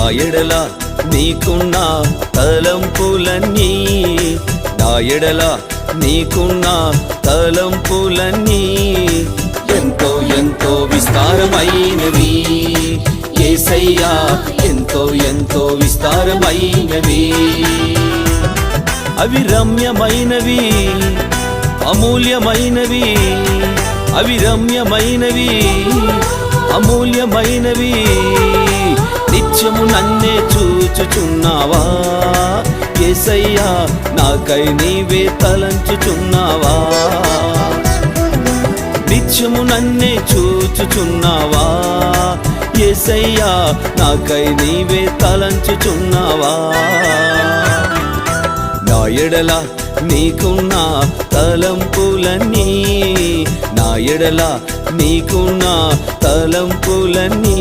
నా ఎడల నీకున్న తలంపులన్నీ నా ఎడల నీకున్న తలంపులన్నీ ఎంతో ఎంతో విస్తారమైనవి. ఏసయ్యా ఎంతో ఎంతో విస్తారమైనవి. అవి రమ్యమైనవి అమూల్యమైనవి అవి రమ్యమైనవి అమూల్యమైనవి. నిత్యము నన్నే చూచుచున్నావా? ఏసయ్యా నాకై నీవే తలంచుచున్నావా? నిత్యము నన్నే చూచుచున్నావా? ఏసయ్యా నాకై నీవే తలంచుచున్నావా? నా ఎడల నీకున్న తలంపులన్నీ నా ఎడల నీకున్న తలంపులన్నీ